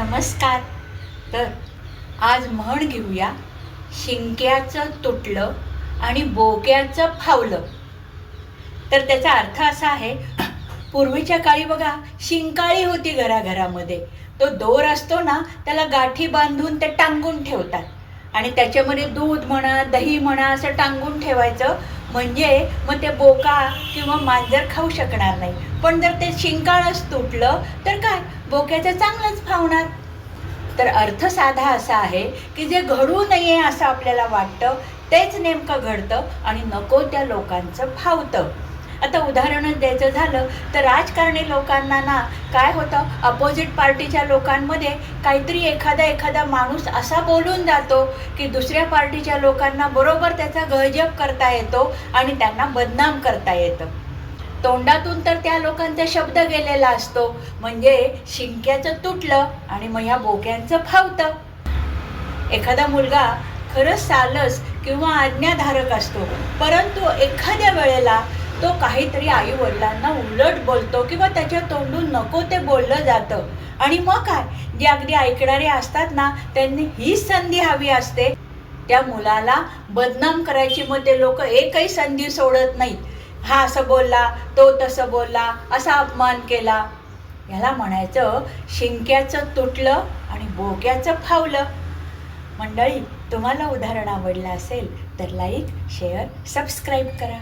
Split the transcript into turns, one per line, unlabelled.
नमस्कार. तर आज म्हण घेऊया. शिंक्याचं तुटलं आणि बोक्याचं फावलं. तर त्याचा अर्थ असा आहे पूर्वीच्या काळी बघा शिंकाळी होती घराघरामध्ये. तो दोर असतो ना त्याला गाठी बांधून ते टांगून ठेवतात. आणि त्याच्यामध्ये दूध म्हणा दही म्हणा असं टांगून ठेवायचं. म्हणजे मग ते बोका किंवा मांजर खाऊ शकणार नाही. पण जर ते शिंकाळच तुटलं तर काय? बोक्याचं चांगलंच फावणार. तर अर्थ साधा असा आहे की जे घडू नये असं आपल्याला वाटतं तेच नेमकं घडतं आणि नको त्या लोकांचं फावतं. आता उदाहरणच द्यायचं झालं तर राजकारणी लोकांना ना काय होतं? अपोजिट पार्टीच्या लोकांमध्ये काहीतरी एखादा एखादा माणूस असा बोलून जातो की दुसऱ्या पार्टीच्या लोकांना बरोबर त्याचा गहजप करता येतो आणि त्यांना बदनाम करता येतं. तोंडातून तर त्या लोकांचा शब्द गेलेला असतो. म्हणजे शिंक्याचं तुटलं आणि मग ह्या बोक्यांचं फावतं. एखादा मुलगा खरंच सालस किंवा आज्ञाधारक असतो. परंतु एखाद्या वेळेला तो काहीतरी आई वडिलांना उलट बोलतो किंवा त्याच्या तोंडून नको ते बोललं जातं. आणि मग काय? जे अगदी ऐकणारे असतात ना त्यांनी हीच संधी हवी असते. त्या मुलाला बदनाम करायची मग ते लोक एकही संधी सोडत नाहीत. हा असं बोलला तो तसं बोलला असा अपमान केला. याला म्हणायचं शिंक्याचं तुटलं आणि बोक्याचं फावलं. मंडळी तुम्हाला उदाहरण आवडलं असेल तर लाईक शेअर सबस्क्राईब करा.